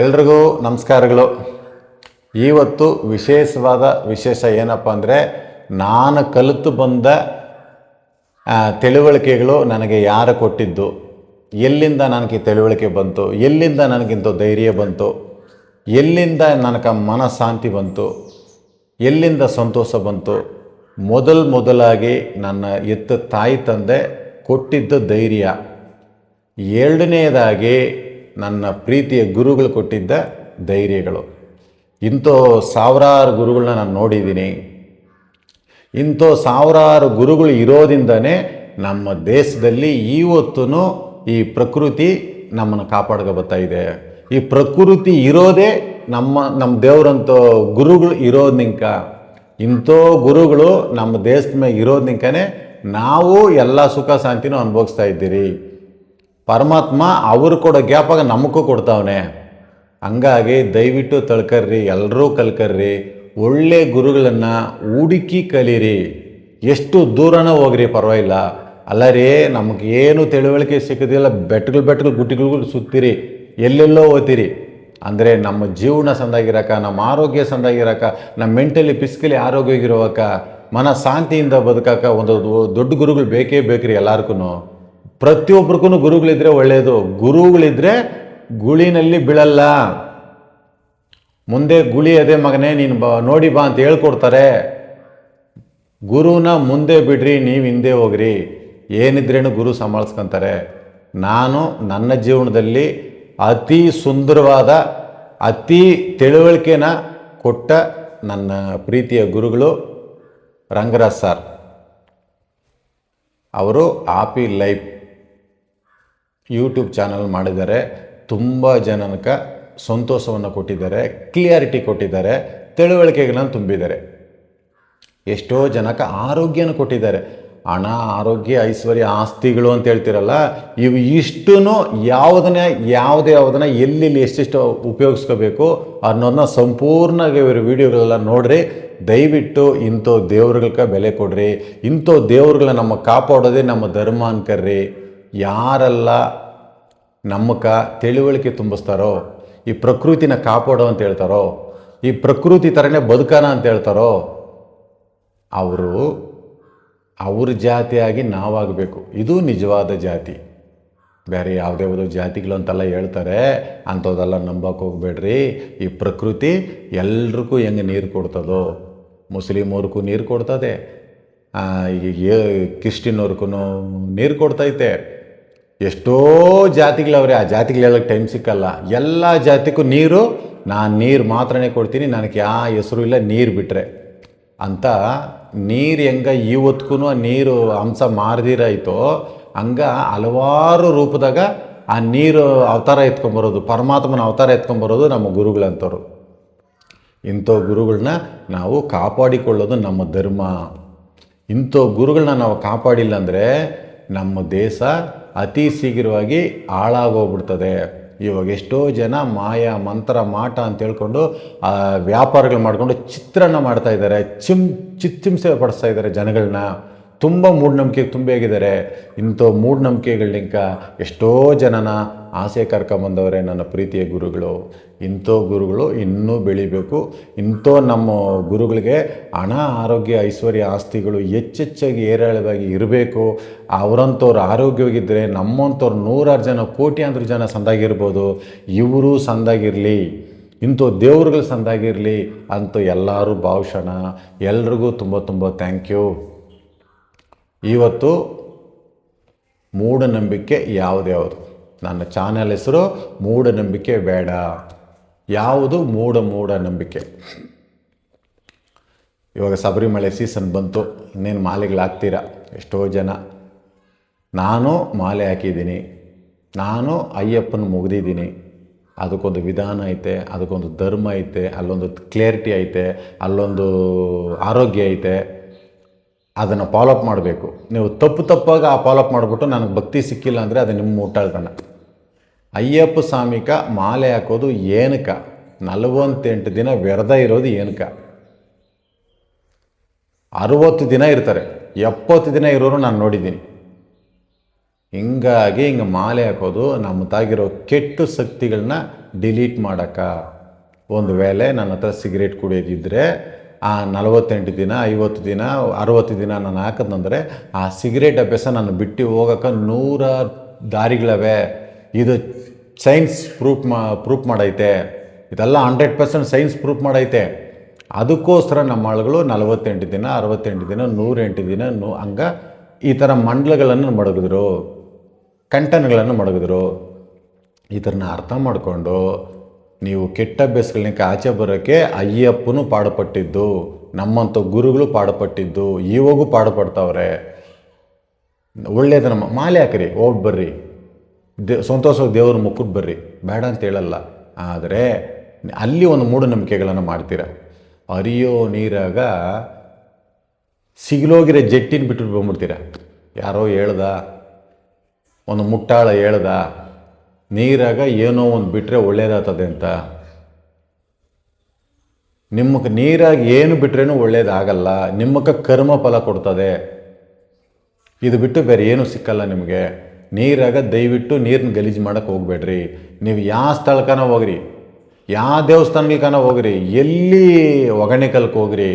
ಎಲ್ರಿಗೂ ನಮಸ್ಕಾರಗಳು. ಇವತ್ತು ವಿಶೇಷವಾದ ವಿಶೇಷ ಏನಪ್ಪ ಅಂದರೆ ನಾನು ಕಲಿತು ಬಂದ ತಿಳುವಳಿಕೆಗಳು ನನಗೆ ಯಾರು ಕೊಟ್ಟಿದ್ದು? ಎಲ್ಲಿಂದ ನನಗೆ ತಿಳುವಳಿಕೆ ಬಂತು? ಎಲ್ಲಿಂದ ನನಗಿಂತ ಧೈರ್ಯ ಬಂತು? ಎಲ್ಲಿಂದ ನನಗೆ ಮನಃಶಾಂತಿ ಬಂತು? ಎಲ್ಲಿಂದ ಸಂತೋಷ ಬಂತು? ಮೊದಲು ಮೊದಲಾಗಿ ನನ್ನ ಎತ್ತ ತಾಯಿ ತಂದೆ ಕೊಟ್ಟಿದ್ದ ಧೈರ್ಯ. ಎರಡನೆಯದಾಗಿ ನನ್ನ ಪ್ರೀತಿಯ ಗುರುಗಳು ಕೊಟ್ಟಿದ್ದ ಧೈರ್ಯಗಳು. ಇಂಥ ಸಾವಿರಾರು ಗುರುಗಳನ್ನ ನಾನು ನೋಡಿದ್ದೀನಿ. ಇಂಥ ಸಾವಿರಾರು ಗುರುಗಳು ಇರೋದ್ರಿಂದನೇ ನಮ್ಮ ದೇಶದಲ್ಲಿ ಇವತ್ತೂ ಈ ಪ್ರಕೃತಿ ನಮ್ಮನ್ನು ಕಾಪಾಡ್ಕೊ ಬರ್ತಾ ಇದೆ. ಈ ಪ್ರಕೃತಿ ಇರೋದೇ ನಮ್ಮ ನಮ್ಮ ದೇವರಂಥ ಗುರುಗಳು ಇರೋದ್ನಿಂಕ. ಇಂಥ ಗುರುಗಳು ನಮ್ಮ ದೇಶದ ಮೇಲೆ ಇರೋದ್ನಿಂಕನೇ ನಾವು ಎಲ್ಲ ಸುಖ, ಶಾಂತಿನೂ ಅನುಭವಿಸ್ತಾ ಇದ್ದೀರಿ. ಪರಮಾತ್ಮ ಅವರು ಕೊಡೋ ಗ್ಯಾಪಾಗ ನಮಗೂ ಕೊಡ್ತಾವನೆ. ಹಂಗಾಗಿ ದಯವಿಟ್ಟು ತಳ್ಕರ್ರಿ ಎಲ್ಲರೂ ಕಲ್ಕರ್ರಿ, ಒಳ್ಳೆ ಗುರುಗಳನ್ನು ಹುಡುಕಿ ಕಲೀರಿ. ಎಷ್ಟು ದೂರನ ಹೋಗ್ರಿ ಪರವಾಗಿಲ್ಲ. ಅಲ್ಲ ರೀ ನಮಗೆ ಏನು ತಿಳುವಳಿಕೆ ಸಿಕ್ಕದಿಲ್ಲ, ಬೆಟ್ಟಗಳು ಬೆಟ್ಟಗಳು ಗುಟ್ಟಿಗಳು ಸುತ್ತೀರಿ, ಎಲ್ಲೆಲ್ಲೋ ಓದ್ತೀರಿ ಅಂದರೆ ನಮ್ಮ ಜೀವನ ಸಂದಾಗಿರಕ ನಮ್ಮ ಆರೋಗ್ಯ ಸಂದಾಗಿರಕ ನಮ್ಮ ಮೆಂಟಲಿ, ಫಿಸಿಕಲಿ ಆರೋಗ್ಯವಾಗಿರುವಕ ಮನ ಶಾಂತಿಯಿಂದ ಬದುಕಾಕ ಒಂದು ದೊಡ್ಡ ಗುರುಗಳು ಬೇಕೇ ಬೇಕ್ರಿ ಎಲ್ಲಾರ್ಗೂ ಪ್ರತಿಯೊಬ್ರಿಗೂ ಗುರುಗಳಿದ್ರೆ ಒಳ್ಳೆಯದು ಗುರುಗಳಿದ್ರೆ ಗುಳಿನಲ್ಲಿ ಬೀಳಲ್ಲ. ಮುಂದೆ ಗುಳಿ ಅದೇ ಮಗನೇ, ನೀನು ಬಾ, ನೋಡಿ ಬಾ ಅಂತ ಹೇಳ್ಕೊಡ್ತಾರೆ. ಗುರುನ ಮುಂದೆ ಬಿಡ್ರಿ, ನೀವು ಹಿಂದೆ ಹೋಗ್ರಿ. ಏನಿದ್ರೇನು ಗುರು ಸಂಭಾಳಿಸ್ಕೊಂತಾರೆ. ನಾನು ನನ್ನ ಜೀವನದಲ್ಲಿ ಅತಿ ಸುಂದರವಾದ, ಅತಿ ತಿಳುವಳಿಕೆನ ಕೊಟ್ಟ ನನ್ನ ಪ್ರೀತಿಯ ಗುರುಗಳು ರಂಗರಾಜ್ ಸರ್. ಅವರು ಆಪಿ ಲೈಫ್ ಯೂಟ್ಯೂಬ್ ಚಾನಲ್ ಮಾಡಿದ್ದಾರೆ. ತುಂಬ ಜನಕ್ಕೆ ಸಂತೋಷವನ್ನು ಕೊಟ್ಟಿದ್ದಾರೆ. ಕ್ಲಿಯಾರಿಟಿ ಕೊಟ್ಟಿದ್ದಾರೆ. ತಿಳುವಳಿಕೆಗಳನ್ನು ತುಂಬಿದ್ದಾರೆ. ಎಷ್ಟೋ ಜನಕ್ಕೆ ಆರೋಗ್ಯನ ಕೊಟ್ಟಿದ್ದಾರೆ. ಹಣ ಆರೋಗ್ಯ, ಐಶ್ವರ್ಯ, ಆಸ್ತಿಗಳು ಅಂತ ಹೇಳ್ತಿರಲ್ಲ, ಇವು ಇಷ್ಟೂ ಯಾವುದನ್ನ, ಯಾವುದೇ ಯಾವುದನ್ನ ಎಲ್ಲೆಲ್ಲಿ ಎಷ್ಟೆಷ್ಟು ಉಪಯೋಗಿಸ್ಕೋಬೇಕು ಅನ್ನೋದನ್ನ ಸಂಪೂರ್ಣವಾಗಿ ಇವರು ವೀಡಿಯೋಗಳೆಲ್ಲ ನೋಡಿರಿ. ದಯವಿಟ್ಟು ಇಂಥ ದೇವ್ರುಗಳ್ಗೆ ಬೆಲೆ ಕೊಡ್ರಿ. ಇಂಥ ದೇವ್ರುಗಳ ನಮ್ಮ ಕಾಪಾಡೋದೇ ನಮ್ಮ ಧರ್ಮ ಅನ್ಕರ್ರಿ ಯಾರೆಲ್ಲ ನಮ್ಮಕ ತಿಳುವಳಿಕೆ ತುಂಬಿಸ್ತಾರೋ, ಈ ಪ್ರಕೃತಿನ ಕಾಪಾಡೋ ಅಂತ ಹೇಳ್ತಾರೋ, ಈ ಪ್ರಕೃತಿ ಥರನೇ ಬದುಕೋಣ ಅಂತ ಹೇಳ್ತಾರೋ, ಅವರು ಅವ್ರ ಜಾತಿಯಾಗಿ ನಾವಾಗಬೇಕು. ಇದು ನಿಜವಾದ ಜಾತಿ. ಬೇರೆ ಯಾವುದೇ ಯಾವುದೋ ಜಾತಿಗಳು ಅಂತೆಲ್ಲ ಹೇಳ್ತಾರೆ, ಅಂಥದ್ದೆಲ್ಲ ನಂಬಕ್ಕೆ ಹೋಗ್ಬೇಡ್ರಿ. ಈ ಪ್ರಕೃತಿ ಎಲ್ರಿಗೂ ಹೆಂಗೆ ನೀರು ಕೊಡ್ತದೋ ಮುಸ್ಲಿಮವ್ರಿಗೂ ನೀರು ಕೊಡ್ತದೆ ಕ್ರಿಶ್ಚಿಯನ್ವ್ರಿಗೂ ನೀರು ಕೊಡ್ತೈತೆ. ಎಷ್ಟೋ ಜಾತಿಗಳವ್ರೆ, ಆ ಜಾತಿಗಳು ಹೇಳೋಕ್ಕೆ ಟೈಮ್ ಸಿಕ್ಕಲ್ಲ. ಎಲ್ಲ ಜಾತಿಗೂ ನೀರು, ನಾನು ನೀರು ಮಾತ್ರನೇ ಕೊಡ್ತೀನಿ, ನನಗೆ ಯಾವ ಹೆಸರು ಇಲ್ಲ, ನೀರು ಬಿಟ್ಟರೆ ಅಂತ ನೀರು ಹೆಂಗೆ ಇವತ್ತಿಗೂ ಆ ನೀರು ಅಂಶ ಮಾರ್ದಿರಾಯ್ತೋ, ಹಂಗ ಹಲವಾರು ರೂಪದಾಗ ಆ ನೀರು ಅವತಾರ ಎತ್ಕೊಂಬರೋದು, ಪರಮಾತ್ಮನ ಅವತಾರ ಎತ್ಕೊಂಬರೋದು ನಮ್ಮ ಗುರುಗಳಂಥವ್ರು ಇಂಥ ಗುರುಗಳನ್ನ ನಾವು ಕಾಪಾಡಿಕೊಳ್ಳೋದು ನಮ್ಮ ಧರ್ಮ. ಇಂಥ ಗುರುಗಳನ್ನ ನಾವು ಕಾಪಾಡಿಲ್ಲ ಅಂದರೆ ನಮ್ಮ ದೇಶ ಅತಿ ಶೀಘ್ರವಾಗಿ ಹಾಳಾಗೋಗ್ಬಿಡ್ತದೆ. ಇವಾಗ ಎಷ್ಟೋ ಜನ ಮಾಯ ಮಂತ್ರ ಮಾಟ ಅಂತ ಹೇಳ್ಕೊಂಡು ವ್ಯಾಪಾರಗಳು ಮಾಡಿಕೊಂಡು ಚಿತ್ರಣ ಮಾಡ್ತಾ ಇದ್ದಾರೆ. ಚಿಮ್ ಚಿತ್ತಿಂಸೆ ಪಡಿಸ್ತಾ ಇದ್ದಾರೆ ಜನಗಳನ್ನ ತುಂಬ ಮೂಢನಂಬಿಕೆಗೆ ತುಂಬಿಯಾಗಿದ್ದಾರೆ ಇಂಥ ಮೂಢನಂಬಿಕೆಗಳಿಂದ ಎಷ್ಟೋ ಜನನ ಆಸೆ ಕರ್ಕೊಂಬಂದವರೇ ನನ್ನ ಪ್ರೀತಿಯ ಗುರುಗಳು, ಇಂಥೋ ಗುರುಗಳು ಇನ್ನೂ ಬೆಳಿಬೇಕು. ಇಂಥೋ ನಮ್ಮ ಗುರುಗಳಿಗೆ ಹಣ, ಆರೋಗ್ಯ, ಐಶ್ವರ್ಯ, ಆಸ್ತಿಗಳು ಹೆಚ್ಚೆಚ್ಚಾಗಿ ಏರಾಳವಾಗಿ ಇರಬೇಕು. ಅವರಂಥವ್ರು ಆರೋಗ್ಯವಾಗಿದ್ದರೆ ನಮ್ಮಂಥವ್ರು ನೂರಾರು ಜನ, ಕೋಟ್ಯಾಂತರ ಜನ ಸಂದಾಗಿರ್ಬೋದು. ಇವರು ಸಂದಾಗಿರಲಿ, ಇಂಥ ದೇವ್ರುಗಳು ಸಂದಾಗಿರಲಿ ಅಂತ ಎಲ್ಲರೂ ಭಾವಿಸೋಣ. ಎಲ್ರಿಗೂ ತುಂಬ ತುಂಬ ಥ್ಯಾಂಕ್ ಯು. ಇವತ್ತು ಮೂಢನಂಬಿಕೆ ಯಾವುದ್ಯಾವುದು ನನ್ನ ಚಾನೆಲ್ ಹೆಸರು ಮೂಢನಂಬಿಕೆ ಬೇಡ. ಯಾವುದು ಮೂಢ ಮೂಢನಂಬಿಕೆ? ಇವಾಗ ಶಬರಿಮಲೆ ಸೀಸನ್ ಬಂತು. ಇನ್ನೇನು ಮಾಲೆಗಳಾಗ್ತೀರ? ಎಷ್ಟೋ ಜನ. ನಾನು ಮಾಲೆ ಹಾಕಿದ್ದೀನಿ. ನಾನು ಅಯ್ಯಪ್ಪನ ಮುಗಿದಿದ್ದೀನಿ. ಅದಕ್ಕೊಂದು ವಿಧಾನ ಐತೆ, ಅದಕ್ಕೊಂದು ಧರ್ಮ ಐತೆ, ಅಲ್ಲೊಂದು ಕ್ಲಿಯರಿಟಿ ಐತೆ, ಅಲ್ಲೊಂದು ಆರೋಗ್ಯ ಐತೆ. ಅದನ್ನು ಫಾಲೋಅಪ್ ಮಾಡಬೇಕು. ನೀವು ತಪ್ಪು ತಪ್ಪಾಗಿ ಆ ಫಾಲೋಅಪ್ ಮಾಡಿಬಿಟ್ಟು ನನಗೆ ಭಕ್ತಿ ಸಿಕ್ಕಿಲ್ಲ ಅಂದರೆ ಅದು ನಿಮ್ಮ ಮುಟ್ಟಾಳ್ತನ. ಅಯ್ಯಪ್ಪ ಸ್ವಾಮಿಕ ಮಾಲೆ ಹಾಕೋದು ಏನಕ? ನಲವತ್ತೆಂಟು ದಿನ ವ್ಯರ್ಧ ಇರೋದು ಏನಕ? ಅರುವತ್ತು ದಿನ ಇರ್ತಾರೆ. ಎಪ್ಪತ್ತು ದಿನ ಇರೋರು ನಾನು ನೋಡಿದ್ದೀನಿ. ಹಿಂಗಾಗಿ ಹಿಂಗೆ ಮಾಲೆ ಹಾಕೋದು ನಮ್ಮ ತಾಗಿರೋ ಕೆಟ್ಟ ಶಕ್ತಿಗಳನ್ನ ಡಿಲೀಟ್ ಮಾಡೋಕ್ಕ ಒಂದು ವೇಳೆ ನನ್ನ ಹತ್ರ ಸಿಗರೇಟ್ ಕುಡಿಯೋದಿದ್ದರೆ ಆ ನಲವತ್ತೆಂಟು ದಿನ, ಐವತ್ತು ದಿನ, ಅರವತ್ತು ದಿನ ನಾನು ಹಾಕಿದ್ನಂದರೆ ಆ ಸಿಗರೇಟ್ ಅಭ್ಯಾಸ ನಾನು ಬಿಟ್ಟು ಹೋಗೋಕೆ ನೂರಾರು ದಾರಿಗಳವೆ. ಇದು ಸೈನ್ಸ್ ಪ್ರೂಫ್ ಮಾ, ಪ್ರೂಫ್ ಮಾಡೈತೆ. ಇದೆಲ್ಲ ಹಂಡ್ರೆಡ್ ಪರ್ಸೆಂಟ್ ಸೈನ್ಸ್ ಪ್ರೂಫ್ ಮಾಡೈತೆ. ಅದಕ್ಕೋಸ್ಕರ ನಮ್ಮ ಆಳುಗಳು ನಲವತ್ತೆಂಟು ದಿನ, ಅರವತ್ತೆಂಟು ದಿನ, ನೂರೆಂಟು ದಿನ, ನೂ, ಹಂಗೆ ಈ ಥರ ಮಂಡಲಗಳನ್ನು ಮಡಗಿದ್ರು ಕಂಟನ್ಗಳನ್ನು ಮಡಗಿದ್ರು. ಇದನ್ನು ಅರ್ಥ ಮಾಡಿಕೊಂಡು ನೀವು ಕೆಟ್ಟ ಅಭ್ಯಾಸಗಳನ್ನ ಆಚೆ ಬರೋಕ್ಕೆ ಅಯ್ಯಪ್ಪನು ಪಾಡುಪಟ್ಟಿದ್ದು, ನಮ್ಮಂಥ ಗುರುಗಳು ಪಾಡುಪಟ್ಟಿದ್ದು ಇವಾಗೂ ಪಾಡುಪಡ್ತಾವ್ರೆ. ಒಳ್ಳೇದು ನಮ್ಮ ಮಾಲೆ ಹಾಕ್ರಿ, ಹೋಗಿ ಬರ್ರಿ. ದೇ, ಸಂತೋಷವಾಗಿ ದೇವ್ರ ಮುಖಕ್ಕೆ ಬರ್ರಿ. ಬೇಡ ಅಂತ ಹೇಳಲ್ಲ. ಆದರೆ, ಅಲ್ಲಿ ಒಂದು ಮೂಢನಂಬಿಕೆಗಳನ್ನು ಮಾಡ್ತೀರ. ಅರಿಯೋ ನೀರಾಗ ಸಿಗಲೋಗಿರೋ ಜಟ್ಟಿನ ಬಿಟ್ಟು ಬಂದ್ಬಿಡ್ತೀರ ಯಾರೋ ಹೇಳ್ದ, ಒಂದು ಮುಟ್ಟಾಳ ಹೇಳ್ದ ನೀರಾಗ ಏನೋ ಒಂದು ಬಿಟ್ಟರೆ ಒಳ್ಳೇದಾಗ್ತದೆ ಅಂತ. ನಿಮ್ಮಕ್ಕೆ ನೀರಾಗಿ ಏನು ಬಿಟ್ರೇನು ಒಳ್ಳೇದಾಗಲ್ಲ. ನಿಮ್ಮಕ್ಕೆ ಕರ್ಮ ಫಲ ಕೊಡ್ತದೆ. ಇದು ಬಿಟ್ಟು ಬೇರೆ ಏನೂ ಸಿಕ್ಕಲ್ಲ ನಿಮಗೆ. ನೀರಾಗ ದಯವಿಟ್ಟು ನೀರನ್ನ ಗಲೀಜು ಮಾಡೋಕ್ಕೆ ಹೋಗ್ಬೇಡ್ರಿ. ನೀವು ಯಾವ ಸ್ಥಳಕ್ಕನ ಹೋಗ್ರಿ? ಯಾವ ದೇವಸ್ಥಾನಗಳ್ಕನ ಹೋಗ್ರಿ? ಎಲ್ಲಿ ಒಗಣಿಕಲ್ಗೆ ಹೋಗ್ರಿ?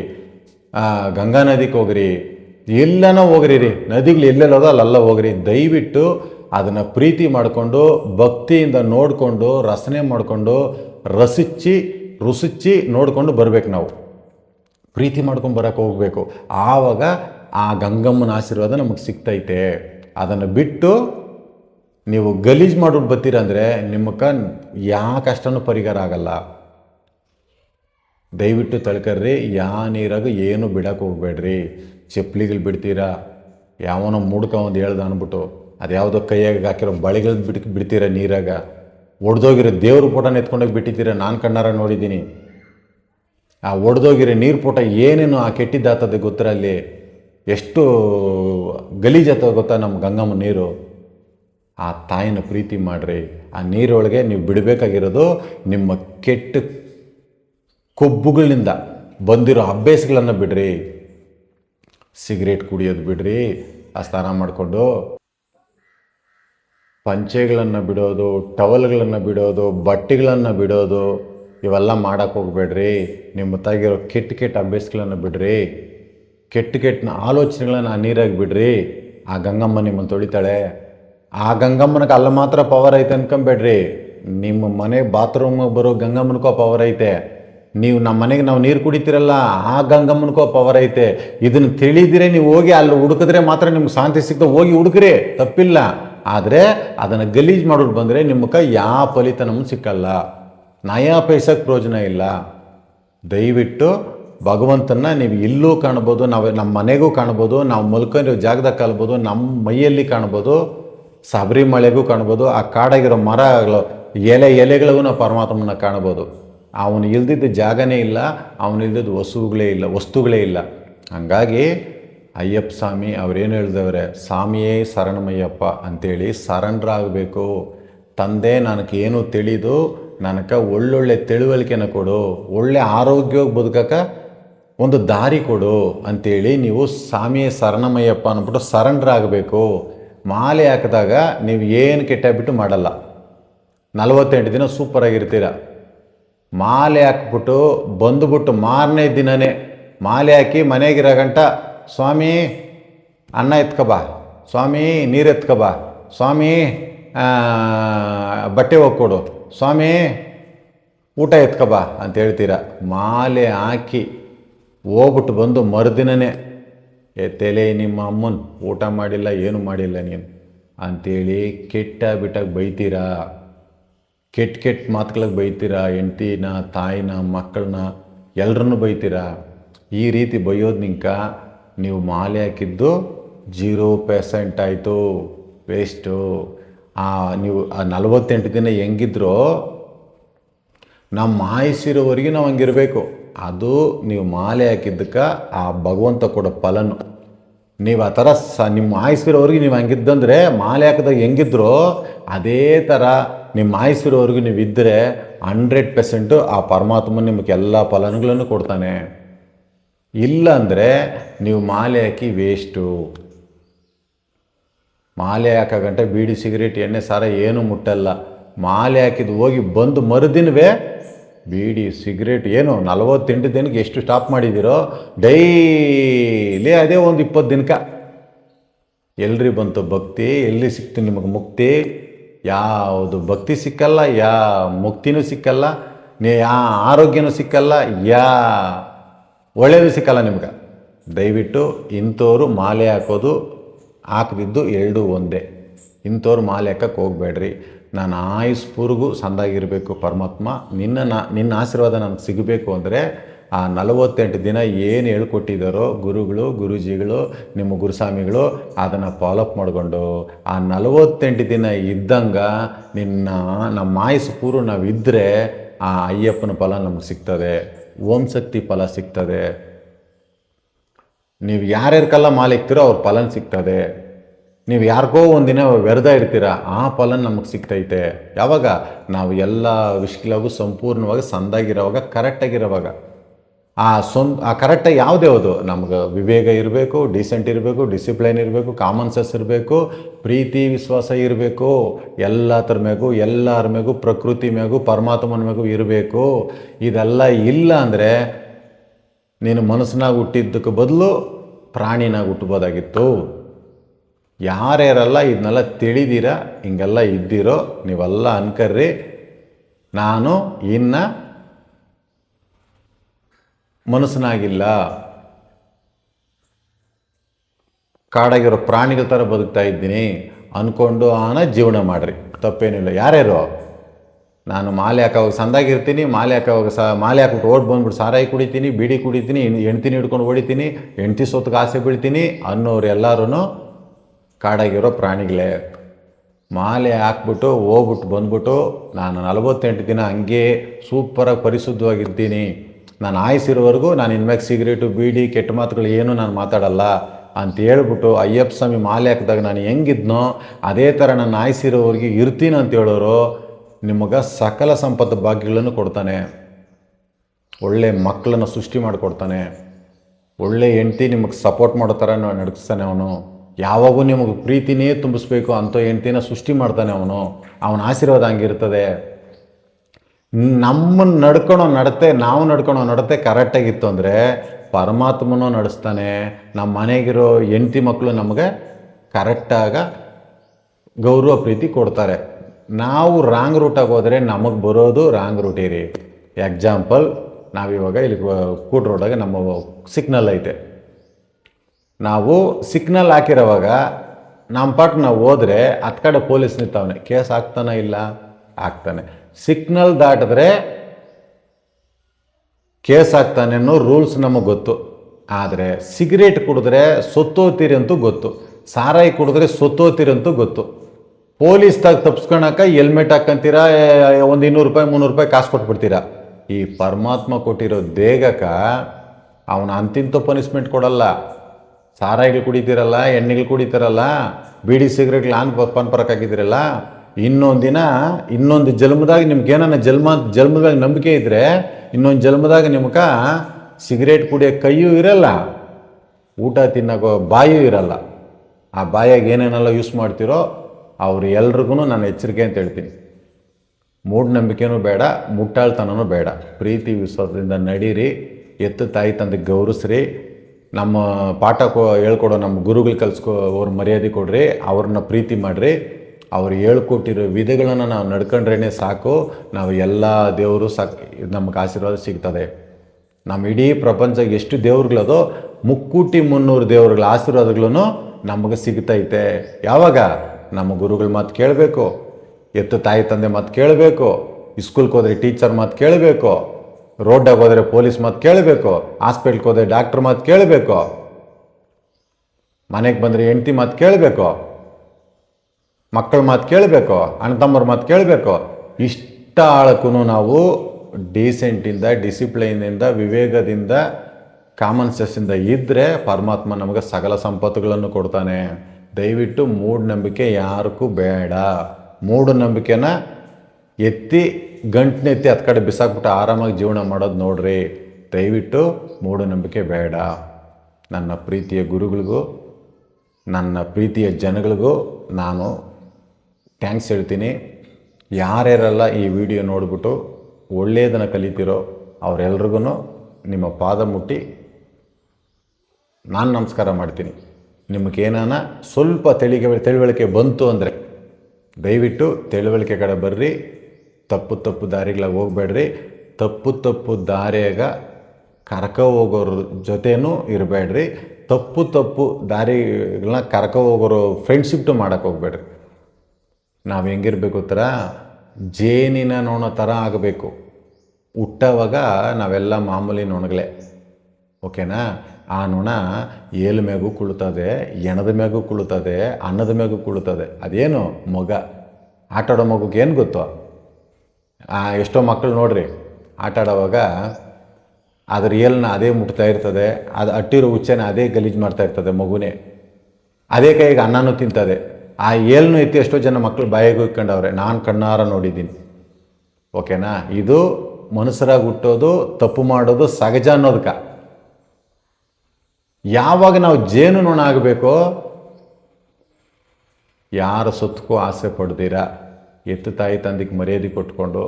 ಗಂಗಾ ನದಿಗೆ ಹೋಗ್ರಿ? ಎಲ್ಲನ ಹೋಗ್ರಿ ರೀ. ನದಿಗಳು ಎಲ್ಲೆಲ್ಲೋದೋ ಅಲ್ಲೆಲ್ಲ ಹೋಗ್ರಿ. ದಯವಿಟ್ಟು ಅದನ್ನು ಪ್ರೀತಿ ಮಾಡಿಕೊಂಡು, ಭಕ್ತಿಯಿಂದ ನೋಡಿಕೊಂಡು, ರಸನೆ ಮಾಡಿಕೊಂಡು, ರಸಿಚ್ಚಿ, ರುಸಿಚ್ಚಿ ನೋಡಿಕೊಂಡು ಬರಬೇಕು ನಾವು. ಪ್ರೀತಿ ಮಾಡ್ಕೊಂಡು ಬರೋಕ್ಕೆ ಹೋಗಬೇಕು. ಆವಾಗ ಆ ಗಂಗಮ್ಮನ ಆಶೀರ್ವಾದ ನಮಗೆ ಸಿಗ್ತೈತೆ. ಅದನ್ನು ಬಿಟ್ಟು ನೀವು ಗಲೀಜು ಮಾಡ್ಬಿಟ್ಟು ಬರ್ತೀರ ಅಂದರೆ ನಿಮ್ಮಕ್ಕ ಯಾವ ಕಷ್ಟನೂ ಪರಿಹಾರ ಆಗಲ್ಲ. ದಯವಿಟ್ಟು ತಳ್ಕರ್ರಿ ಯಾವ ನೀರಾಗ ಏನು ಬಿಡೋಕೆ ಹೋಗ್ಬೇಡ್ರಿ. ಚಪ್ಪಲಿಗಳು ಬಿಡ್ತೀರಾ? ಯಾವನೋ ಮುಡ್ಕ ಒಂದು ಹೇಳ್ದ ಅಂದ್ಬಿಟ್ಟು ಅದು ಯಾವುದೋ ಕೈಯಾಗ ಹಾಕಿರೋ ಬಳೆಗಳು ಬಿಡ್ ಬಿಡ್ತೀರ ನೀರಾಗ. ಒಡೆದೋಗಿರೋ ದೇವ್ರ ಫೋಟೋನ ಎತ್ಕೊಂಡೋಗಿ ಬಿಟ್ಟಿದ್ದೀರ, ನಾನು ಕಣ್ಣಾರ ನೋಡಿದ್ದೀನಿ. ಆ ಒಡೆದೋಗಿರೋ ನೀರು ಪೋಟ ಏನೇನು ಆ ಕೆಟ್ಟಿದ್ದಾತದೆ ಗೊತ್ತರ ಅಲ್ಲಿ? ಎಷ್ಟು ಗಲೀಜಾತ ಗೊತ್ತಾ ನಮ್ಮ ಗಂಗಮ್ಮ ನೀರು? ಆ ತಾಯಿನ ಪ್ರೀತಿ ಮಾಡಿರಿ, ಆ ನೀರೊಳಗೆ ನೀವು ಬಿಡಬೇಕಾಗಿರೋದು ನಿಮ್ಮ ಕೆಟ್ಟ ಕೊಬ್ಬುಗಳಿಂದ ಬಂದಿರೋ ಅಭ್ಯಾಸಗಳನ್ನು ಬಿಡ್ರಿ. ಸಿಗರೇಟ್ ಕುಡಿಯೋದು ಬಿಡ್ರಿ, ಆ ಸ್ನಾನ ಮಾಡಿಕೊಂಡು. ಪಂಚೆಗಳನ್ನು ಬಿಡೋದು, ಟವಲ್ಗಳನ್ನು ಬಿಡೋದು, ಬಟ್ಟೆಗಳನ್ನು ಬಿಡೋದು, ಇವೆಲ್ಲ ಮಾಡೋಕ್ಕೆ ಹೋಗಬೇಡ್ರಿ. ನಿಮ್ಮ ತಾಗಿರೋ ಕೆಟ್ಟ ಕೆಟ್ಟ ಅಭ್ಯಾಸಗಳನ್ನು ಬಿಡ್ರಿ. ಕೆಟ್ಟ ಕೆಟ್ಟ ಆಲೋಚನೆಗಳನ್ನ ನೀರಾಗಿ ಬಿಡ್ರಿ. ಆ ಗಂಗಮ್ಮ ನಿಮ್ಮನ್ನು ತೊಳಿತಾಳೆ. ಆ ಗಂಗಮ್ಮನಿಗೆ ಅಲ್ಲಿ ಮಾತ್ರ ಪವರ್ ಐತೆ ಅನ್ಕೊಂಬೇಡ್ರಿ. ನಿಮ್ಮ ಮನೆ ಬಾತ್ರೂಮಿಗೆ ಬರೋ ಗಂಗಮ್ಮನಿಗೋ ಪವರ್ ಐತೆ. ನೀವು ನಮ್ಮ ಮನೆಗೆ ನಾವು ನೀರು ಕುಡಿತೀರಲ್ಲ, ಆ ಗಂಗಮ್ಮನಿಗೋ ಪವರ್ ಐತೆ. ಇದನ್ನು ತಿಳಿದಿರೆ ನೀವು ಹೋಗಿ ಅಲ್ಲಿ ಹುಡುಕಿದ್ರೆ ಮಾತ್ರ ನಿಮ್ಗೆ ಶಾಂತಿ ಸಿಗ್ತದೆ. ಹೋಗಿ ಹುಡುಕ್ರಿ, ತಪ್ಪಿಲ್ಲ. ಆದರೆ ಅದನ್ನು ಗಲೀಜು ಮಾಡೋರು ಬಂದರೆ ನಿಮ್ಮಕ್ಕೆ ಯಾವ ಫಲಿತ ನಮ್ಗೆ ಸಿಕ್ಕಲ್ಲ. ನಯಾ ಪೈಸಕ್ಕೆ ಪ್ರಯೋಜನ ಇಲ್ಲ. ದಯವಿಟ್ಟು ಭಗವಂತನ ನೀವು ಇಲ್ಲೂ ಕಾಣ್ಬೋದು, ನಾವು ನಮ್ಮ ಮನೆಗೂ ಕಾಣ್ಬೋದು, ನಾವು ಮಲ್ಕೊಂಡಿರೋ ಜಾಗದಾಗ ಕಾಣ್ಬೋದು ನಮ್ಮ ಮೈಯಲ್ಲಿ ಕಾಣ್ಬೋದು ಮಳೆಗೂ ಕಾಣ್ಬೋದು, ಆ ಕಾಡಾಗಿರೋ ಮರಗಳು, ಎಲೆ ಎಲೆಗಳಿಗೂ ನಾವು ಪರಮಾತ್ಮನ ಕಾಣ್ಬೋದು. ಅವನು ಇಲ್ದಿದ್ದ ಜಾಗನೇ ಇಲ್ಲ, ಅವನು ಇಲ್ದಿದ್ದ ವಸ್ತುಗಳೇ ಇಲ್ಲ ವಸ್ತುಗಳೇ ಇಲ್ಲ. ಹಂಗಾಗಿ ಅಯ್ಯಪ್ಪ ಸ್ವಾಮಿ ಅವ್ರೇನು ಹೇಳಿದವ್ರೆ? ಸ್ವಾಮಿಯೇ ಶರಣಮಯ್ಯಪ್ಪ ಅಂತೇಳಿ ಶರಣರಾಗಬೇಕು. ತಂದೆ ನನಗೆ ಏನು ತಿಳಿದು ನನಗೆ ಒಳ್ಳೊಳ್ಳೆ ತಿಳುವಳಿಕೆನ ಕೊಡು. ಒಳ್ಳೆ ಆರೋಗ್ಯವಾಗಿ ಬದುಕಕ್ಕೆ ಒಂದು ದಾರಿ ಕೊಡು ಅಂತೇಳಿ ನೀವು ಸ್ವಾಮಿಯೇ ಶರಣಮಯ್ಯಪ್ಪ ಅಂದ್ಬಿಟ್ಟು ಶರಣರಾಗಬೇಕು. ಮಾಲೆ ಹಾಕಿದಾಗ ನೀವು ಏನು ಕೆಟ್ಟಾಗ್ಬಿಟ್ಟು ಮಾಡಲ್ಲ. ನಲವತ್ತೆಂಟು ದಿನ ಸೂಪರಾಗಿರ್ತೀರ ಮಾಲೆ ಹಾಕ್ಬಿಟ್ಟು ಬಂದುಬಿಟ್ಟು ಮಾರನೇ ದಿನನೇ ಮಾಲೆ ಹಾಕಿ ಮನೆಗಿರೋ ಗಂಟ ಸ್ವಾಮಿ, ಅನ್ನ ಎತ್ಕಬಾ. ಸ್ವಾಮಿ, ನೀರು ಬಾ ಸ್ವಾಮಿ ಬಟ್ಟೆ ಹೋಗ್ಕೊಡು ಸ್ವಾಮಿ, ಊಟ ಎತ್ಕಬಾ ಅಂತ ಹೇಳ್ತೀರ. ಮಾಲೆ ಹಾಕಿ ಹೋಗ್ಬಿಟ್ಟು ಬಂದು ಮರುದಿನನೇ ಎತ್ತೇಲೆ ನಿಮ್ಮ ಅಮ್ಮನ ಊಟ ಮಾಡಿಲ್ಲ, ಏನು ಮಾಡಿಲ್ಲ ನೀನು? ಅಂಥೇಳಿ ಕೆಟ್ಟ ಬಿಟ್ಟಾಗಿ ಬೈತೀರಾ. ಕೆಟ್ಟ ಕೆಟ್ಟ ಮಾತುಗಳಿಗೆ ಬೈತೀರಾ. ಹೆಂಡ್ತಿನ, ತಾಯಿನ, ಮಕ್ಕಳನ್ನ ಎಲ್ರನ್ನೂ ಬೈತೀರಾ. ಈ ರೀತಿ ಬೈಯೋದು ನಿಂಕ ನೀವು ಮಾಲೆ ಹಾಕಿದ್ದು ಜೀರೋ ಪರ್ಸೆಂಟ್ ಆಯಿತು ವೇಸ್ಟು ಆ, ನೀವು ಆ ನಲವತ್ತೆಂಟು ದಿನ ಹೆಂಗಿದ್ರೋ ನಮ್ಮ ಆಯಸ್ಸಿರೋವರೆಗೆ ನಾವು ಹಂಗಿರಬೇಕು. ಅದು ನೀವು ಮಾಲೆ ಹಾಕಿದ್ದಕ್ಕೆ ಆ ಭಗವಂತ ಕೊಡೋ ಫಲನು. ನೀವು ಆ ಥರ ಸ ನಿಮ್ಮ ಆಯಸ್ಸಿರೋವರೆಗೆ ನೀವು ಹಂಗಿದ್ದಂದ್ರೆ ಮಾಲೆ ಹಾಕಿದಾಗ ಹೆಂಗಿದ್ರೋ ಅದೇ ಥರ ನಿಮ್ಮ ಆಯಸ್ಸಿರೋವರೆಗೂ ನೀವು ಇದ್ದರೆ ಹಂಡ್ರೆಡ್ ಪರ್ಸೆಂಟು ಆ ಪರಮಾತ್ಮ ನಿಮಗೆ ಎಲ್ಲ ಫಲನಗಳನ್ನು ಕೊಡ್ತಾನೆ. ಇಲ್ಲ ಅಂದರೆ ನೀವು ಮಾಲೆ ಹಾಕಿ ವೇಸ್ಟು ಮಾಲೆ ಹಾಕೋ ಗಂಟೆ ಬೀಡಿ ಸಿಗರೇಟ್ ಎಣ್ಣೆ, ಸಾರ ಏನೂ ಮುಟ್ಟಲ್ಲ. ಮಾಲೆ ಹಾಕಿದ್ದು ಹೋಗಿ ಬಂದು ಮರುದಿನವೇ ಬೀಡಿ ಸಿಗರೇಟ್ ಏನು ನಲವತ್ತೆಂಟು ದಿನಕ್ಕೆ ಎಷ್ಟು ಸ್ಟಾಪ್ ಮಾಡಿದ್ದೀರೋ ಡೈಲಿ ಅದೇ ಒಂದು ಇಪ್ಪತ್ತು ದಿನಕ್ಕೆ ಎಲ್ರಿ ಬಂತು ಭಕ್ತಿ, ಎಲ್ಲಿ ಸಿಕ್ತು ನಿಮಗೆ ಮುಕ್ತಿ? ಯಾವುದು ಭಕ್ತಿ ಸಿಕ್ಕಲ್ಲ, ಯಾ ಮುಕ್ತಿನೂ ಸಿಕ್ಕಲ್ಲ ನೀ ಯಾ ಆರೋಗ್ಯನೂ ಸಿಕ್ಕಲ್ಲ, ಯಾ ಒಳ್ಳೇದು ಸಿಕ್ಕಲ್ಲ ನಿಮ್ಗೆ? ದಯವಿಟ್ಟು ಇಂಥವ್ರು ಮಾಲೆ ಹಾಕೋದು, ಹಾಕದಿದ್ದು ಎರಡೂ ಒಂದೇ. ಇಂಥವ್ರು ಮಾಲೆ ಹಾಕಕ್ಕೆ ಹೋಗ್ಬೇಡ್ರಿ. ನಾನು ಆಯುಸ್ಪೂರ್ಗೂ ಸಂದಾಗಿರಬೇಕು ಪರಮಾತ್ಮ. ನಿನ್ನ ನಾ- ನಿನ್ನ ಆಶೀರ್ವಾದ ನನಗೆ ಸಿಗಬೇಕು ಅಂದರೆ ಆ ನಲವತ್ತೆಂಟು ದಿನ ಏನು ಹೇಳ್ಕೊಟ್ಟಿದ್ದಾರೋ ಗುರುಗಳು, ಗುರುಜಿಗಳು, ನಿಮ್ಮ ಗುರುಸ್ವಾಮಿಗಳು ಅದನ್ನು ಫಾಲೋಅಪ್ ಮಾಡಿಕೊಂಡು ಆ ನಲವತ್ತೆಂಟು ದಿನ ಇದ್ದಂಗೆ ನಿನ್ನ ನಮ್ಮ ಆಯಸ್ಸು ಪೂರ್ವ ನಾವು ಇದ್ದರೆ ಆ ಅಯ್ಯಪ್ಪನ ಫಲ ನಮಗೆ ಸಿಗ್ತದೆ. ಓಂ ಶಕ್ತಿ ಫಲ ಸಿಗ್ತದೆ. ನೀವು ಯಾರ್ಯಾರ ಮಾಲೆ ಇಕ್ತೀರೋ ಅವ್ರ ಫಲನ ಸಿಗ್ತದೆ. ನೀವು ಯಾರಿಗೋ ಒಂದಿನ ವ್ಯರ್ಧ ಇರ್ತೀರ, ಆ ಫಲ ನಮಗೆ ಸಿಗ್ತೈತೆ. ಯಾವಾಗ? ನಾವು ಎಲ್ಲ ವಿಷಯಗಳಿಗೂ ಸಂಪೂರ್ಣವಾಗಿ ಸಂದಾಗಿರೋವಾಗ ಕರೆಕ್ಟಾಗಿರೋವಾಗ ಆ ಸೊನ್, ಆ ಕರೆಕ್ಟಾಗಿ ಯಾವುದೇ ನಮ್ಗೆ ವಿವೇಕ ಇರಬೇಕು ಡಿಸೆಂಟ್ ಇರಬೇಕು ಡಿಸಿಪ್ಲೈನ್ ಇರಬೇಕು ಕಾಮನ್ ಸೆನ್ಸ್ ಇರಬೇಕು, ಪ್ರೀತಿ, ವಿಶ್ವಾಸ ಇರಬೇಕು ಎಲ್ಲದ್ರ ಮ್ಯಾಗೂ ಎಲ್ಲರ ಮ್ಯಾಗೂ ಪ್ರಕೃತಿ ಮ್ಯಾಗೂ ಪರಮಾತ್ಮನ ಮ್ಯಾಗೂ ಇರಬೇಕು. ಇದೆಲ್ಲ ಇಲ್ಲ ಅಂದರೆ ನೀನು ಮನಸ್ಸಿನಾಗ ಹುಟ್ಟಿದ್ದಕ್ಕೆ ಬದಲು ಪ್ರಾಣಿನಾಗ ಹುಟ್ಟಬೋದಾಗಿತ್ತು. ಯಾರ್ಯಾರಲ್ಲ ಇದನ್ನೆಲ್ಲ ತಿಳಿದಿರ, ಹಿಂಗೆಲ್ಲ ಇದ್ದಿರೋ ನೀವೆಲ್ಲ ಅನ್ಕರ್ರಿ. ನಾನು, ಇನ್ನು ಮನಸ್ಸಿನಾಗಿಲ್ಲ. ಕಾಡಾಗಿರೋ ಪ್ರಾಣಿಗಳ ಥರ ಬದುಕ್ತಾ ಇದ್ದೀನಿ. ಅಂದ್ಕೊಂಡು ಆನ ಜೀವನ ಮಾಡಿರಿ. ತಪ್ಪೇನಿಲ್ಲ. ಯಾರ್ಯಾರು? ನಾನು ಮಾಲೆ ಹಾಕೋವಾಗ ಸಂದಾಗಿರ್ತೀನಿ, ಮಾಲೆ ಹಾಕೋವಾಗ ಸ, ಮಾಲೆ ಹಾಕ್ಬಿಟ್ಟು ಓಡ್ ಬಂದ್ಬಿಟ್ಟು ಸಾರಾಯಿ ಕುಡಿತೀನಿ, ಬೀಡಿ ಕುಡಿತೀನಿ ಹೆಣ್ತಿನಿ ಹಿಡ್ಕೊಂಡು ಹೊಡಿತೀನಿ ಹೆಂಡ್ತಿ ಸೊತ್ತಿಗೆ ಆಸೆ ಬೀಳ್ತೀನಿ ಅನ್ನೋರು ಎಲ್ಲರೂ ಕಾಡಾಗಿರೋ ಪ್ರಾಣಿಗಳೇ. ಮಾಲೆ ಹಾಕ್ಬಿಟ್ಟು ಹೋಗ್ಬಿಟ್ಟು ಬಂದ್ಬಿಟ್ಟು ನಾನು ನಲವತ್ತೆಂಟು ದಿನ ಹಂಗೆ ಸೂಪರಾಗಿ ಪರಿಶುದ್ಧವಾಗಿರ್ತೀನಿ ನಾನು ಆಯ್ಸಿರೋವರೆಗೂ ನಾನು ಇನ್ಮ್ಯಾಗ ಸಿಗರೇಟು, ಬೀಡಿ, ಕೆಟ್ಟ ಮಾತುಗಳು ಏನು ನಾನು ಮಾತಾಡಲ್ಲ ಅಂತ ಹೇಳ್ಬಿಟ್ಟು ಅಯ್ಯಪ್ಪ ಸ್ವಾಮಿ ಮಾಲೆ ಹಾಕಿದಾಗ ನಾನು ಹೆಂಗಿದ್ನೋ ಅದೇ ಥರ ನಾನು ಆಯ್ಸಿರೋವರಿಗೆ ಇರ್ತೀನಿ ಅಂತ ಹೇಳೋರು ನಿಮಗೆ ಸಕಲ ಸಂಪತ್ತು ಭಾಗ್ಯಗಳನ್ನು ಕೊಡ್ತಾನೆ. ಒಳ್ಳೆ ಮಕ್ಕಳನ್ನು ಸೃಷ್ಟಿ ಮಾಡಿಕೊಡ್ತಾನೆ. ಒಳ್ಳೆ ಹೆಂಡ್ತಿ ನಿಮಗೆ ಸಪೋರ್ಟ್ ಮಾಡೋ ಥರ ನಡೆಸ್ತಾನೆ ಅವನು. ಯಾವಾಗೂ ನಿಮಗೆ ಪ್ರೀತಿನೇ ತುಂಬಿಸ್ಬೇಕು ಅಂಥ ಹೆಂಡ್ತಿನ ಸೃಷ್ಟಿ ಮಾಡ್ತಾನೆ ಅವನು. ಅವನ ಆಶೀರ್ವಾದ ಹಂಗಿರ್ತದೆ. ನಮ್ಮನ್ನು ನಡ್ಕೊಳೋ ನಡತೆ, ನಾವು ನಡ್ಕೊಳೋ ನಡತೆ ಕರೆಕ್ಟಾಗಿತ್ತು ಅಂದರೆ ಪರಮಾತ್ಮನೂ ನಡೆಸ್ತಾನೆ ನಮ್ಮ ಮನೆಗಿರೋ ಹೆಂಡ್ತಿ ಮಕ್ಕಳು ನಮಗೆ ಕರೆಕ್ಟಾಗ ಗೌರವ ಪ್ರೀತಿ ಕೊಡ್ತಾರೆ. ನಾವು ರಾಂಗ್ ರೂಟಾಗಿ ಹೋದರೆ ನಮಗೆ ಬರೋದು ರಾಂಗ್ ರೂಟೇ ರೀ ಎಕ್ಸಾಂಪಲ್ ನಾವಿವಾಗ ಇಲ್ಲಿ ಕೂಟ್ ರೋಡಾಗ ನಮ್ಮ ಸಿಗ್ನಲ್ ಐತೆ. ನಾವು ಸಿಗ್ನಲ್ ಹಾಕಿರೋವಾಗ ನಮ್ಮ ಪಾಟ್ ನಾವು ಹೋದರೆ ಹತ್ತು ಕಡೆ ಪೊಲೀಸ್ ನಿಂತವನೆ, ಕೇಸ್ ಆಗ್ತಾನೆ ಇಲ್ಲ? ಆಗ್ತಾನೆ. ಸಿಗ್ನಲ್ ದಾಟಿದ್ರೆ ಕೇಸ್ ಆಗ್ತಾನೆ ಅನ್ನೋ ರೂಲ್ಸ್ ನಮಗೆ ಗೊತ್ತು. ಆದರೆ ಸಿಗರೇಟ್ ಕುಡಿದ್ರೆ ಸೊತ್ತೋತೀರಿ ಅಂತೂ ಗೊತ್ತು. ಸಾರಾಯಿ ಕುಡಿದ್ರೆ ಸೊತ್ತೋತೀರಿ ಅಂತೂ ಗೊತ್ತು. ಪೊಲೀಸ್ದಾಗ ತಪ್ಸ್ಕೊಳಕ ಹೆಲ್ಮೆಟ್ ಹಾಕ್ಕಂತೀರಾ ಒಂದು ಇನ್ನೂರು ರೂಪಾಯಿ, ಮುನ್ನೂರು ರೂಪಾಯಿ ಕಾಸು ಕೊಟ್ಬಿಡ್ತೀರಾ? ಈ ಪರಮಾತ್ಮ ಕೊಟ್ಟಿರೋ ದೇಗಕ್ಕ ಅವನ ಅಂತಿಂತ ಪನಿಷ್ಮೆಂಟ್ ಕೊಡಲ್ಲ. ಸಾರಾಯಿಗಳು ಕುಡಿತೀರಲ್ಲ, ಎಣ್ಣೆಗಳು ಕುಡಿತೀರಲ್ಲ, ಬೀಡಿ ಸಿಗರೇಟ್ಗಳು ಆನ್ ಹಾಕಿದ್ದೀರಲ್ಲ ಇನ್ನೊಂದು ದಿನ ಇನ್ನೊಂದು ಜನ್ಮದಾಗ ನಿಮ್ಗೆ ಏನಾನ ಜನ್ಮ, ಜನ್ಮದಾಗ ನಂಬಿಕೆ ಇದ್ದರೆ ಇನ್ನೊಂದು ಜನ್ಮದಾಗ ನಿಮ್ಗೆ ಸಿಗರೇಟ್ ಕುಡಿಯೋ ಕೈಯೂ ಇರಲ್ಲ, ಊಟ ತಿನ್ನೋಕೋ ಬಾಯೂ ಇರಲ್ಲ. ಆ ಬಾಯಾಗ ಏನೇನೆಲ್ಲ ಯೂಸ್ ಮಾಡ್ತಿರೋ ಅವ್ರು ಎಲ್ರಿಗೂ ನಾನು ಎಚ್ಚರಿಕೆ ಅಂತ ಹೇಳ್ತೀನಿ. ಮೂಢನಂಬಿಕೆನೂ ಬೇಡ ಮುಟ್ಟಾಳ್ತನೂ ಬೇಡ. ಪ್ರೀತಿ ವಿಶ್ವಾಸದಿಂದ ನಡೀರಿ, ಎತ್ತು ತಾಯಿ ತಂದೆ ಗೌರವಿಸ್ರಿ. ನಮ್ಮ ಪಾಠ ಕೋ, ಹೇಳ್ಕೊಡೋ ನಮ್ಮ ಗುರುಗಳು ಕಲಿಸ್ಕೊ, ಅವ್ರ ಮರ್ಯಾದೆ ಕೊಡ್ರಿ ಅವ್ರನ್ನ ಪ್ರೀತಿ ಮಾಡಿರಿ. ಅವ್ರು ಹೇಳ್ಕೊಟ್ಟಿರೋ ವಿಧಗಳನ್ನು ನಾವು ನಡ್ಕೊಂಡ್ರೇ ಸಾಕು. ನಾವು ಎಲ್ಲ ದೇವರು ಸಾಕು, ನಮಗೆ ಆಶೀರ್ವಾದ ಸಿಗ್ತದೆ. ನಮ್ಮ ಇಡೀ ಪ್ರಪಂಚ ಎಷ್ಟು ದೇವ್ರುಗಳದೋ ಮುಕ್ಕೂಟಿ ಮುನ್ನೂರು ದೇವ್ರುಗಳ ಆಶೀರ್ವಾದಗಳನ್ನು ನಮಗೆ ಸಿಗ್ತೈತೆ. ಯಾವಾಗ? ನಮ್ಮ ಗುರುಗಳ ಮಾತು ಕೇಳಬೇಕು. ಎತ್ತು ತಾಯಿ ತಂದೆ ಮಾತು ಕೇಳಬೇಕು. ಇಸ್ಕೂಲ್ಗೆ ಹೋದರೆ ಟೀಚರ್ ಮಾತು ಕೇಳಬೇಕು. ರೋಡಾಗ ಹೋದರೆ ಪೊಲೀಸ್ ಮಾತು ಕೇಳಬೇಕು. ಹಾಸ್ಪಿಟ್ಲ್ಗೆ ಹೋದರೆ ಡಾಕ್ಟ್ರ್ ಮಾತು ಕೇಳಬೇಕು. ಮನೆಗೆ ಬಂದರೆ ಹೆಂಡ್ತಿ ಮಾತು ಕೇಳಬೇಕು. ಮಕ್ಕಳ ಮಾತು ಕೇಳಬೇಕು, ಅಣ್ಣ ತಮ್ಮರ ಮಾತು ಕೇಳಬೇಕು? ಇಷ್ಟ ಆಳಕ್ಕೂ ನಾವು ಡೀಸೆಂಟಿಂದ ಡಿಸಿಪ್ಲೈನಿಂದ ವಿವೇಕದಿಂದ ಕಾಮನ್ ಸೆಸ್ಸಿಂದ ಇದ್ದರೆ ಪರಮಾತ್ಮ ನಮಗೆ ಸಕಲ ಸಂಪತ್ತುಗಳನ್ನು ಕೊಡ್ತಾನೆ. ದಯವಿಟ್ಟು ಮೂಢನಂಬಿಕೆ ಯಾರಿಗೂ ಬೇಡ. ಮೂಢನಂಬಿಕೆನ ಎತ್ತಿ ಗಂಟನೆತ್ತಿ ಹತ್ತು ಕಡೆ ಬಿಸಾಕ್ಬಿಟ್ಟು ಆರಾಮಾಗಿ ಜೀವನ ಮಾಡೋದು ನೋಡ್ರಿ. ದಯವಿಟ್ಟು ಮೂಢನಂಬಿಕೆ ಬೇಡ. ನನ್ನ ಪ್ರೀತಿಯ ಗುರುಗಳಿಗೂ, ನನ್ನ ಪ್ರೀತಿಯ ಜನಗಳಿಗೂ ನಾನು ಥ್ಯಾಂಕ್ಸ್ ಹೇಳ್ತೀನಿ. ಯಾರ್ಯಾರೆಲ್ಲ ಈ ವಿಡಿಯೋ ನೋಡ್ಬಿಟ್ಟು ಒಳ್ಳೆಯದನ್ನು ಕಲಿತಿರೋ ಅವರೆಲ್ರಿಗೂ ನಿಮ್ಮ ಪಾದ ಮುಟ್ಟಿ ನಾನು ನಮಸ್ಕಾರ ಮಾಡ್ತೀನಿ. ನಿಮಗೇನಾನ ಸ್ವಲ್ಪ ತಿಳಿಗೆ ತಿಳುವಳಿಕೆ ಬಂತು ಅಂದರೆ ದಯವಿಟ್ಟು ತಿಳುವಳಿಕೆ ಕಡೆ ಬರ್ರಿ. ತಪ್ಪು ತಪ್ಪು ದಾರಿಗಳಾಗ ಹೋಗ್ಬೇಡ್ರಿ. ತಪ್ಪು ತಪ್ಪು ದಾರಿಯಾಗ ಕರ್ಕೊ ಹೋಗೋರ ಜೊತೆನೂ ಇರಬೇಡ್ರಿ. ತಪ್ಪು ತಪ್ಪು ದಾರಿಗಳನ್ನ ಕರ್ಕೊ ಹೋಗೋರು ಫ್ರೆಂಡ್ಶಿಪ್ಟು ಮಾಡೋಕ್ಕೆ ಹೋಗ್ಬೇಡ್ರಿ. ನಾವು ಹೆಂಗಿರ್ಬೇಕು ಥರ ಜೇನಿನ ನೊಣ ಥರ ಆಗಬೇಕು. ಹುಟ್ಟವಾಗ ನಾವೆಲ್ಲ ಮಾಮೂಲಿ ನೊಣಗಳೇ. ಓಕೆನಾ? ಆ ನೊಣ ಏಲ್ ಮೇಗೂ ಕುಳಿತದೆ, ಎಣದ ಮೇಗೂ ಕುಳಿತದೆ, ಅನ್ನದ ಮೇಗೂ ಕುಳ್ತದೆ. ಅದೇನು? ಮಗ. ಆಟಾಡೋ ಮಗುಗೆ ಏನು ಗೊತ್ತು? ಎಷ್ಟೋ ಮಕ್ಕಳು ನೋಡ್ರಿ, ಆಟ ಆಡೋವಾಗ ಅದ್ರ ಏಲನ್ನ ಅದೇ ಮುಟ್ತಾ ಇರ್ತದೆ, ಅದು ಅಟ್ಟಿರೋ ಹುಚ್ಚೆನ ಅದೇ ಗಲೀಜು ಮಾಡ್ತಾ ಇರ್ತದೆ ಮಗುನೇ. ಅದೇ ಕೈಗೆ ಅನ್ನನೂ ತಿಂತದೆ. ಆ ಏಳ್ನು ಎತ್ತಿ ಎಷ್ಟೋ ಜನ ಮಕ್ಕಳು ಬಾಯಿಗೆ ಹೋಗ್ಕೊಂಡವ್ರೆ. ನಾನು ಕಣ್ಣಾರ ನೋಡಿದ್ದೀನಿ. ಓಕೆನಾ? ಇದು ಮನುಷ್ಯರಾಗಿ ಹುಟ್ಟೋದು, ತಪ್ಪು ಮಾಡೋದು, ಸಹಜ ಅನ್ನೋದಕ್ಕೆ ಯಾವಾಗ ನಾವು ಜೇನು ನೊಣ ಆಗಬೇಕೋ, ಯಾರ ಸೊತ್ತಕ್ಕೂ ಆಸೆ ಪಡ್ದಿರ? ಎತ್ತು ತಾಯಿ ತಂದಿಗೆ ಮರ್ಯಾದೆ ಕೊಟ್ಕೊಂಡು,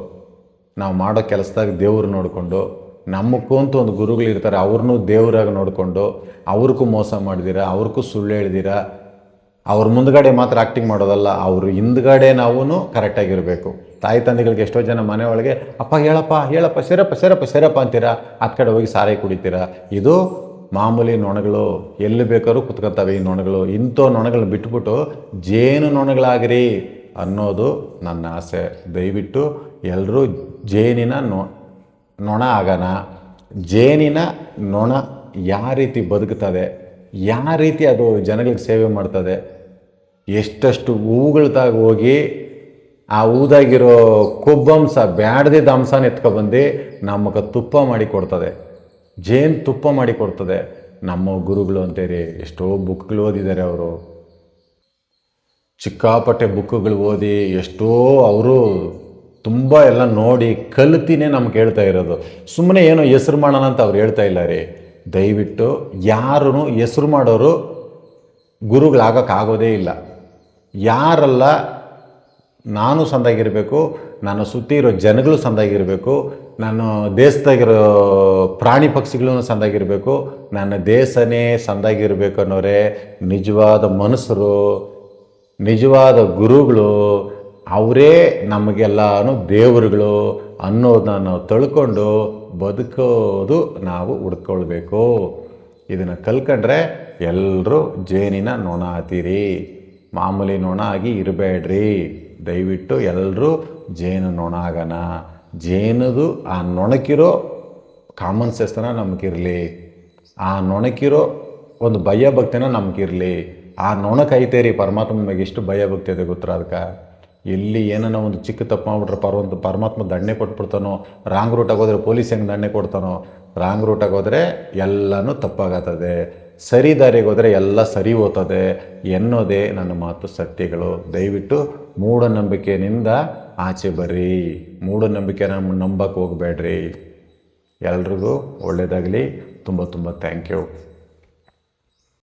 ನಾವು ಮಾಡೋ ಕೆಲಸದಾಗ ದೇವ್ರು ನೋಡಿಕೊಂಡು ನಮಗೂ ಅಂತೂ ಒಂದು ಗುರುಗಳು ಇರ್ತಾರೆ ಅವ್ರನ್ನೂ ದೇವರಾಗಿ ನೋಡಿಕೊಂಡು, ಅವ್ರಿಗೂ ಮೋಸ ಮಾಡಿದಿರ, ಅವ್ರಿಗೂ ಸುಳ್ಳು ಹೇಳ್ದಿರ? ಅವ್ರ ಮುಂದ್ಗಡೆ ಮಾತ್ರ ಆ್ಯಕ್ಟಿಂಗ್ ಮಾಡೋದಲ್ಲ, ಅವ್ರ ಹಿಂದ್ಗಡೆ ನಾವು ಕರೆಕ್ಟಾಗಿರಬೇಕು ತಾಯಿ ತಂದೆಗಳಿಗೆ ಎಷ್ಟೋ ಜನ ಮನೆ ಒಳಗೆ ಅಪ್ಪ ಹೇಳಪ್ಪ ಹೇಳಪ್ಪ, ಸೇರಪ್ಪ ಸೇರಪ್ಪ ಸೇರಪ್ಪ ಅಂತೀರಾ? ಹತ್ತು ಕಡೆ ಹೋಗಿ ಸಾರೆ ಕುಡಿತೀರಾ? ಇದು ಮಾಮೂಲಿ ನೊಣಗಳು, ಎಲ್ಲಿ ಬೇಕಾದ್ರೂ ಕುತ್ಕೊತವೆ ಈ ನೊಣಗಳು. ಇಂಥ ನೊಣಗಳನ್ನ ಬಿಟ್ಬಿಟ್ಟು ಜೇನು ನೊಣಗಳಾಗಿರಿ ಅನ್ನೋದು ನನ್ನ ಆಸೆ. ದಯವಿಟ್ಟು ಎಲ್ಲರೂ ಜೇನಿನ ನೊ, ನೊಣ ಆಗೋಣ. ಜೇನಿನ ನೊಣ ಯಾವ ರೀತಿ ಬದುಕ್ತದೆ, ಯಾವ ರೀತಿ ಅದು ಜನಗಳಿಗೆ ಸೇವೆ ಮಾಡ್ತದೆ ಎಷ್ಟಷ್ಟು ಹೂಗಳ್ದಾಗ ಹೋಗಿ ಆ ಹೂದಾಗಿರೋ ಕೊಬ್ಬಂಶ ಬ್ಯಾಡ್ದಿದ್ದ ಅಂಶನ ಎತ್ಕೊಬಂದು ನಮಗೆ ತುಪ್ಪ ಮಾಡಿ ಕೊಡ್ತದೆ. ಜೇನು ತುಪ್ಪ ಮಾಡಿ ಕೊಡ್ತದೆ. ನಮ್ಮ ಗುರುಗಳು ಅಂತೇರಿ ಎಷ್ಟೋ ಬುಕ್ಗಳು ಓದಿದ್ದಾರೆ ಅವರು. ಚಿಕ್ಕಾಪಟ್ಟೆ ಬುಕ್ಗಳು ಓದಿ ಎಷ್ಟೋ ಅವರು ತುಂಬ ಎಲ್ಲ ನೋಡಿ ಕಲ್ತಿನೇ ನಮ್ಗೆ ಹೇಳ್ತಾ ಇರೋದು. ಸುಮ್ಮನೆ ಏನೋ ಹೆಸ್ರು ಮಾಡೋಣ ಅಂತ ಅವ್ರು ಹೇಳ್ತಾ ಇಲ್ಲ ರೀ. ದಯವಿಟ್ಟು ಯಾರೂ ಹೆಸ್ರು ಮಾಡೋರು ಗುರುಗಳಾಗೋಕ್ಕಾಗೋದೇ ಇಲ್ಲ. ಯಾರೆಲ್ಲ ನಾನು ಸಂದಾಗಿರಬೇಕು, ನನ್ನ ಸುತ್ತಿ ಇರೋ ಜನಗಳು ಸಂದಾಗಿರಬೇಕು ನಾನು ದೇಶದಾಗಿರೋ ಪ್ರಾಣಿ ಪಕ್ಷಿಗಳೂ ಸಂದಾಗಿರಬೇಕು, ನನ್ನ ದೇಶನೇ ಸಂದಾಗಿರಬೇಕು ಅನ್ನೋರೇ ನಿಜವಾದ ಮನುಷ್ಯರು ನಿಜವಾದ ಗುರುಗಳು, ಅವರೇ ನಮಗೆಲ್ಲನೂ ದೇವರುಗಳು ಅನ್ನೋದನ್ನ ನಾವು ತಳ್ಕೊಂಡು ಬದುಕೋದು ನಾವು ಹುಡ್ಕೊಳ್ಬೇಕು. ಇದನ್ನು ಕಲ್ಕೊಂಡ್ರೆ ಎಲ್ಲರೂ ಜೇನಿನ ನೊಣ ಮಾಮೂಲಿ ನೊಣ ಆಗಿ ಇರಬೇಡ್ರಿ. ದಯವಿಟ್ಟು ಎಲ್ಲರೂ ಜೇನು ನೊಣ ಆಗೋಣ ಜೇನದು ಆ ನೊಣಕಿರೋ ಕಾಮನ್ ಸೆನ್ಸ್ನ ನಮಗಿರಲಿ. ಆ ನೊಣಕಿರೋ ಒಂದು ಭಯ ಭಕ್ತಿನ ನಮಗಿರಲಿ. ಆ ನೊಣಕ್ಕೆ ರೀ ಪರಮಾತ್ಮ ನಮಗೆ ಎಷ್ಟು ಭಯ ಭಕ್ತಿ ಇದೆ ಗೊತ್ತರ ಅದಕ್ಕೆ? ಎಲ್ಲಿ ಏನನ್ನ ಒಂದು ಚಿಕ್ಕ ತಪ್ಪು ಮಾಡ್ಬಿಟ್ರೆ ಪರ್ವಂತ ಪರಮಾತ್ಮ ದಂಡನೆ ಕೊಟ್ಬಿಡ್ತಾನೋ ರಾಂಗ್ ರೂಟಾಗೋದ್ರೆ ಪೊಲೀಸ್ ಹೆಂಗೆ ದಂಡನೆ ಕೊಡ್ತಾನೋ ರಾಂಗ್ ರೂಟಾಗೋದ್ರೆ ಎಲ್ಲನೂ ತಪ್ಪಾಗತ್ತದೆ ಸರಿ ದಾರಿಗೆ ಹೋದರೆ ಎಲ್ಲ ಸರಿ ಹೋಗ್ತದೆ ಎನ್ನೋದೇ ನನ್ನ ಮಾತು ಸತ್ಯಗಳು. ದಯವಿಟ್ಟು ಮೂಢನಂಬಿಕೆಯಿಂದ ಆಚೆ ಬರ್ರಿ. ಮೂಢನಂಬಿಕೆನ ನಂಬಕ್ಕೆ ಹೋಗಬೇಡ್ರಿ. ಎಲ್ರಿಗೂ ಒಳ್ಳೆಯದಾಗಲಿ ತುಂಬ ತುಂಬ ಥ್ಯಾಂಕ್ ಯು